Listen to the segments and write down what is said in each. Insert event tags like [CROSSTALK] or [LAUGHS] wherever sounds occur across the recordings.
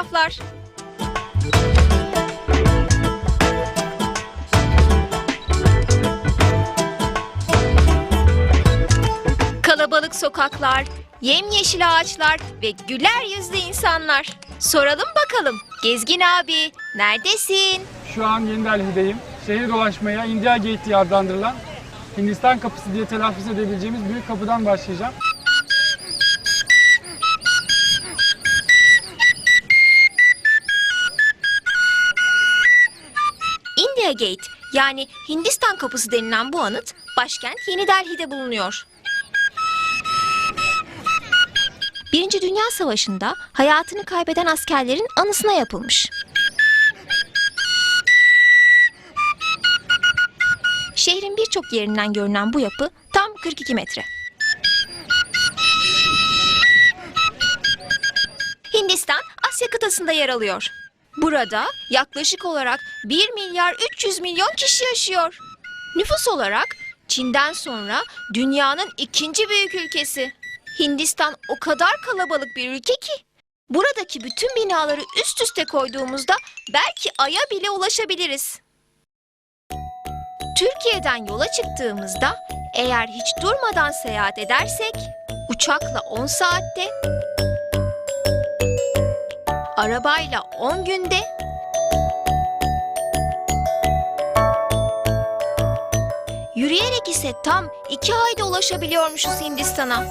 Fotoğraflar. Kalabalık sokaklar, yemyeşil ağaçlar ve güler yüzlü insanlar. Soralım bakalım. Gezgin abi, neredesin? Şu an Yeni Delhi'deyim. Şehir dolaşmaya India Gate diye adlandırılan Hindistan kapısı diye telaffuz edebileceğimiz büyük kapıdan başlayacağım. India Gate yani Hindistan kapısı denilen bu anıt başkent Yeni Delhi'de bulunuyor. Birinci Dünya Savaşı'nda hayatını kaybeden askerlerin anısına yapılmış. Şehrin birçok yerinden görünen bu yapı tam 42 metre. Hindistan Asya kıtasında yer alıyor. Burada yaklaşık olarak 1 milyar 300 milyon kişi yaşıyor. Nüfus olarak Çin'den sonra dünyanın ikinci büyük ülkesi. Hindistan o kadar kalabalık bir ülke ki buradaki bütün binaları üst üste koyduğumuzda belki Ay'a bile ulaşabiliriz. Türkiye'den yola çıktığımızda eğer hiç durmadan seyahat edersek uçakla 10 saatte, arabayla 10 günde, yürüyerek ise tam 2 ayda ulaşabiliyormuşuz Hindistan'a.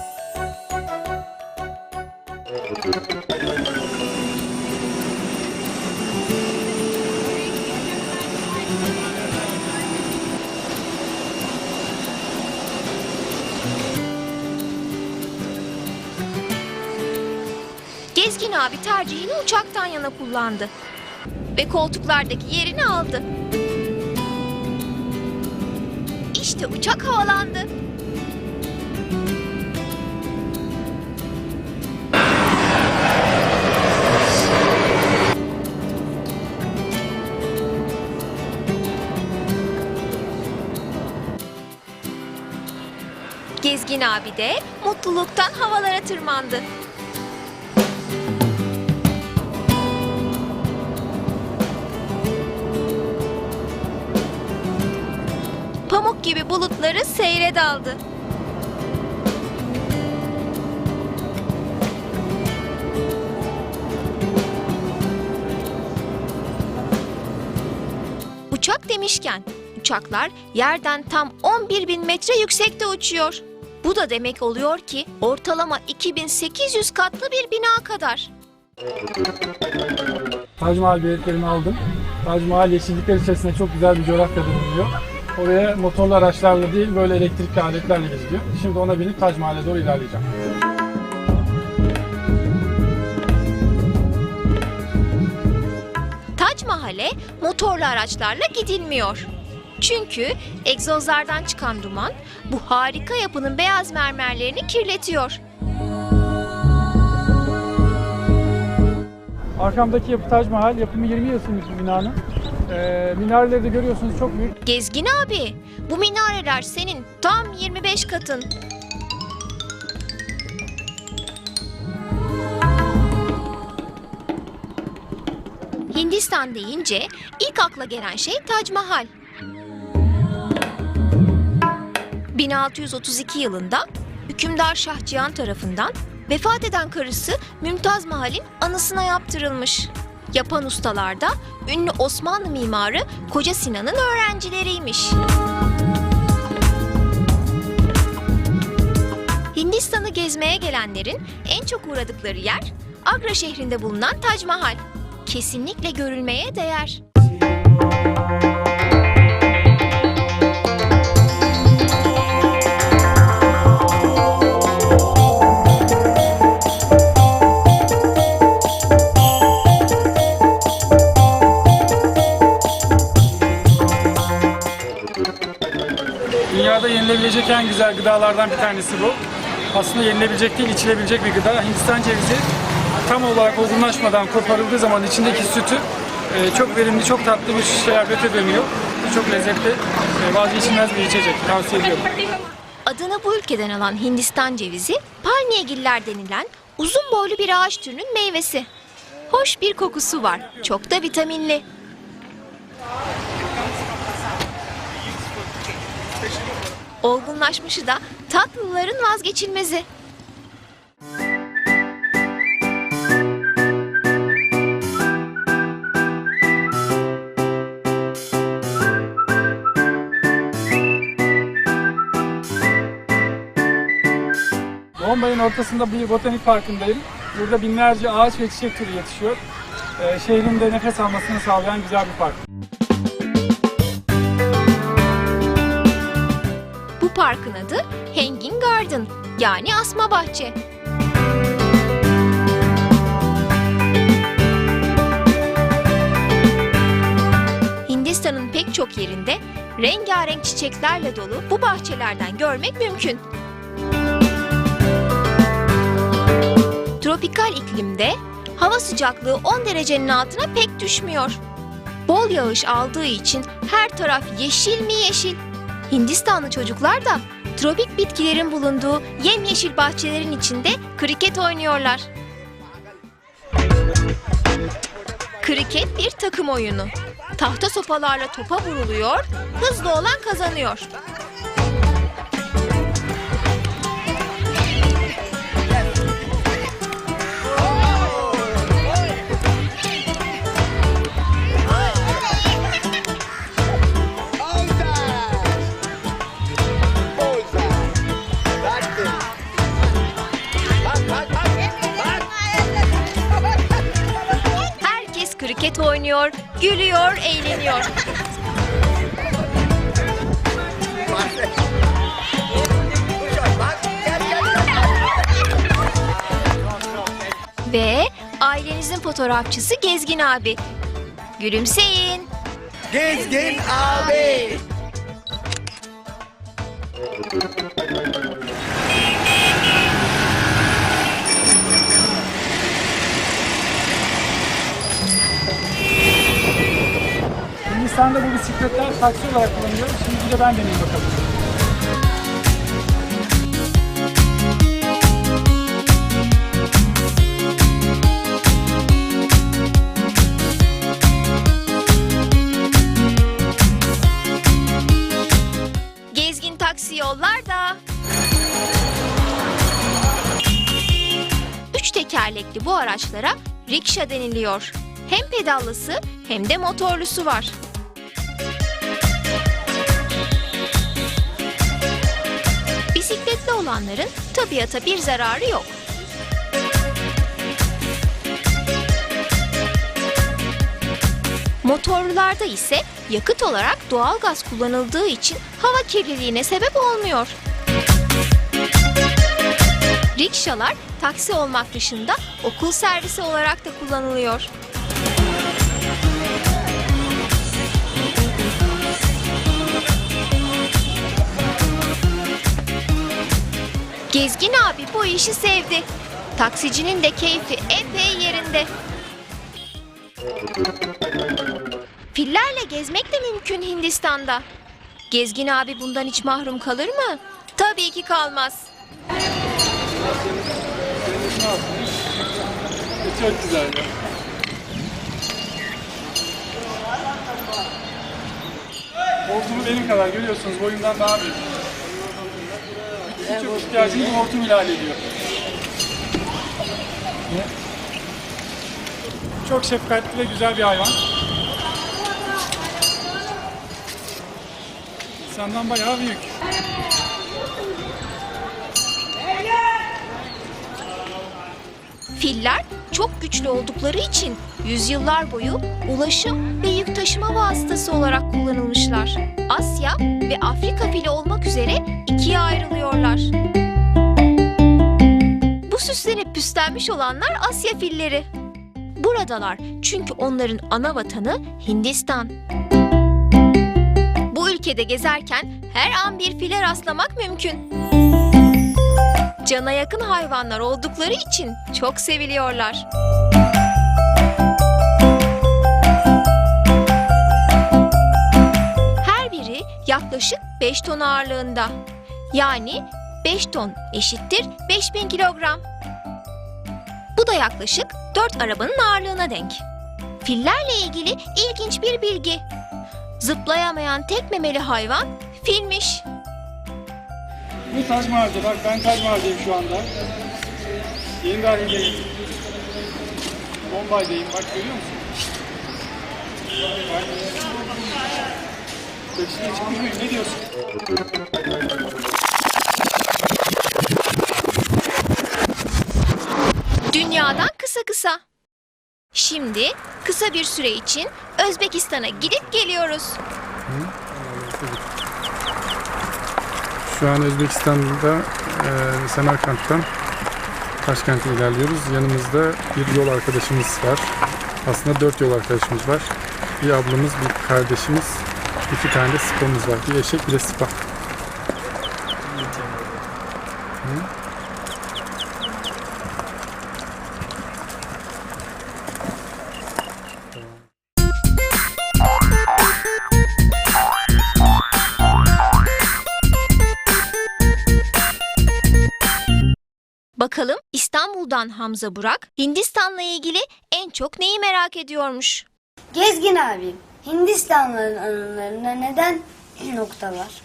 Gezgin abi tercihini uçaktan yana kullandı. Ve koltuklardaki yerini aldı. İşte uçak havalandı. Gezgin abi de mutluluktan havalara tırmandı. Gibi bulutları seyre daldı. Uçak demişken uçaklar yerden tam 11 bin metre yüksekte uçuyor. Bu da demek oluyor ki ortalama 2800 katlı bir bina kadar. Tac Mahal biletlerimi aldım. Tac Mahal yeşillikler içerisinde çok güzel bir coğrafyada bulunuyor. Oraya motorlu araçlarla değil böyle elektrikli aletlerle geziliyor. Şimdi ona binip Tac Mahal'e doğru ilerleyeceğim. Tac Mahal'e motorlu araçlarla gidilmiyor. Çünkü egzozlardan çıkan duman bu harika yapının beyaz mermerlerini kirletiyor. Arkamdaki yapı Tac Mahal yapımı 20 yıl sürmüş bir binanın. Ee, minareleri de görüyorsunuz çok büyük. Gezgin abi, bu minareler senin tam 25 katın. Hindistan deyince ilk akla gelen şey Tac Mahal. 1632 yılında hükümdar Şah Cihan tarafından vefat eden karısı Mümtaz Mahal'in anısına yaptırılmış. Yapan ustalar da ünlü Osmanlı mimarı Koca Sinan'ın öğrencileriymiş. Hindistan'ı gezmeye gelenlerin en çok uğradıkları yer Agra şehrinde bulunan Tac Mahal. Kesinlikle görülmeye değer. Yenilebilecek en güzel gıdalardan bir tanesi bu. Aslında yenilebilecek değil, içilebilecek bir gıda. Hindistan cevizi tam olarak olgunlaşmadan koparıldığı zaman içindeki sütü e, çok verimli, çok tatlı bir şerbete dönüyor. Çok lezzetli, e, vazgeçilmez bir içecek. Tavsiye ediyorum. Adını bu ülkeden alan Hindistan cevizi, palmiyegiller denilen Uzun boylu bir ağaç türünün meyvesi. Hoş bir kokusu var. Çok da vitaminli. Olgunlaşmışı da tatlıların vazgeçilmezi. Bombay'ın ortasında bir botanik parkındayım. Burada binlerce ağaç ve çiçek türü yetişiyor. Ee, şehrin de nefes almasını sağlayan güzel bir park. Parkın adı Hanging Garden yani asma bahçe. Hindistan'ın pek çok yerinde rengarenk çiçeklerle dolu bu bahçelerden görmek mümkün. Tropikal iklimde hava sıcaklığı 10 derecenin altına pek düşmüyor. Bol yağış aldığı için her taraf yeşil mi yeşil. Hindistanlı çocuklar da tropik bitkilerin bulunduğu yemyeşil bahçelerin içinde kriket oynuyorlar. Kriket bir takım oyunu. Tahta sopalarla topa vuruluyor, hızlı olan kazanıyor. Oynuyor, gülüyor, eğleniyor. Ve ailenizin fotoğrafçısı Gezgin abi. Gülümseyin. Gezgin abi. Hindistan'da bu bisikletler taksi olarak kullanılıyor. Şimdi bir de ben deneyeyim bakalım. Gezgin taksi yollarda. Üç tekerlekli bu araçlara rikşa deniliyor. Hem pedallısı hem de motorlusu var. Bisikletli olanların tabiata bir zararı yok. Motorlularda ise yakıt olarak doğal gaz kullanıldığı için hava kirliliğine sebep olmuyor. Rikşalar taksi olmak dışında okul servisi olarak da kullanılıyor. Gezgin abi bu işi sevdi. Taksicinin de keyfi epey yerinde. Fillerle gezmek de mümkün Hindistan'da. Gezgin abi bundan hiç mahrum kalır mı? Tabii ki kalmaz. Çok güzel ya. Hortumu benim kadar görüyorsunuz boyumdan daha büyük. Birçok ihtiyacını bu hortum ile hallediyor. Çok şefkatli ve güzel bir hayvan. Senden bayağı büyük. Filler çok güçlü oldukları için yüzyıllar boyu ulaşım ve yük taşıma vasıtası olarak kullanılmışlar. Asya ve Afrika fili olmak üzere ikiye ayrılıyorlar. Bu süslenip püslenmiş olanlar Asya filleri. Buradalar çünkü onların ana vatanı Hindistan. Bu ülkede gezerken her an bir file rastlamak mümkün. Cana yakın hayvanlar oldukları için çok seviliyorlar. Her biri yaklaşık 5 ton ağırlığında. Yani 5 ton eşittir 5000 kilogram. Bu da yaklaşık 4 arabanın ağırlığına denk. Fillerle ilgili ilginç bir bilgi. Zıplayamayan tek memeli hayvan filmiş. Bu Tac Mahal'de. Bak ben Tac Mahal'deyim şu anda. Yeni dahildeyim. Bombay'dayım. Bak görüyor musun? Bak. Çıkmış mıyım? Ne diyorsun? Dünyadan kısa kısa. Şimdi kısa bir süre için Özbekistan'a gidip geliyoruz. Şu an Özbekistan'da e, Semerkant'tan Taşkent'e ilerliyoruz. Yanımızda bir yol arkadaşımız var. Aslında dört yol arkadaşımız var. Bir ablamız, bir kardeşimiz, iki tane de spamız var. Bir eşek, bir de spa. Bakalım İstanbul'dan Hamza Burak Hindistan'la ilgili en çok neyi merak ediyormuş? Gezgin abi, Hindistanlıların anılarında neden nokta var?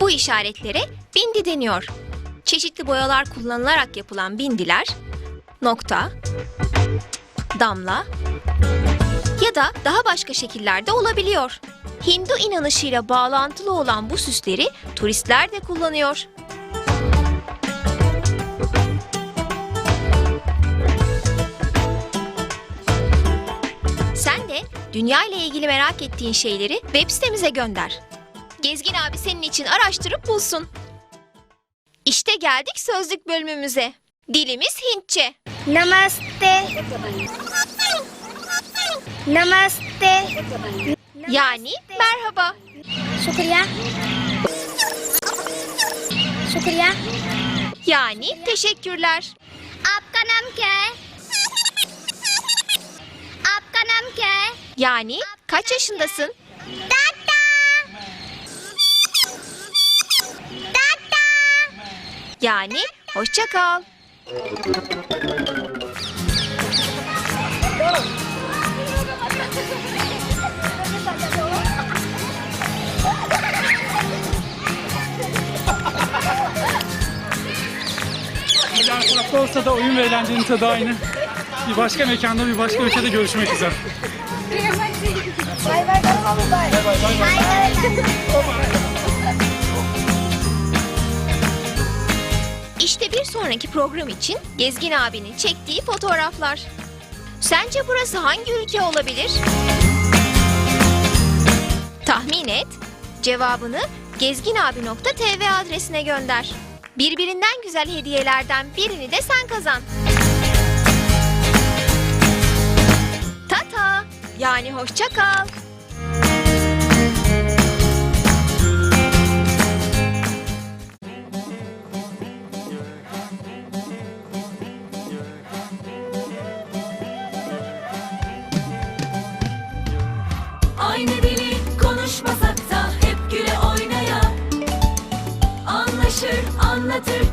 Bu işaretlere bindi deniyor. Çeşitli boyalar kullanılarak yapılan bindiler, nokta, damla ya da daha başka şekillerde olabiliyor. Hindu inanışıyla bağlantılı olan bu süsleri turistler de kullanıyor. dünya ile ilgili merak ettiğin şeyleri web sitemize gönder. Gezgin abi senin için araştırıp bulsun. İşte geldik sözlük bölümümüze. Dilimiz Hintçe. Namaste. Namaste. Yani merhaba. Şükriya. Şükriya. Yani teşekkürler. Aapka naam kya hai? Yani kaç yaşındasın? Tata. Tata. Yani hoşça kal. Eğer farklı olsa da oyun ve eğlencenin tadı aynı. Bir başka mekanda bir başka ülkede görüşmek üzere. [LAUGHS] İşte bir sonraki program için Gezgin abinin çektiği fotoğraflar. Sence burası hangi ülke olabilir? Tahmin et. Cevabını gezginabi.tv adresine gönder. Birbirinden güzel hediyelerden birini de sen kazan. Tata yani hoşça kal. Aynı dili konuşmasak da hep güle oynaya. Anlaşır anlatır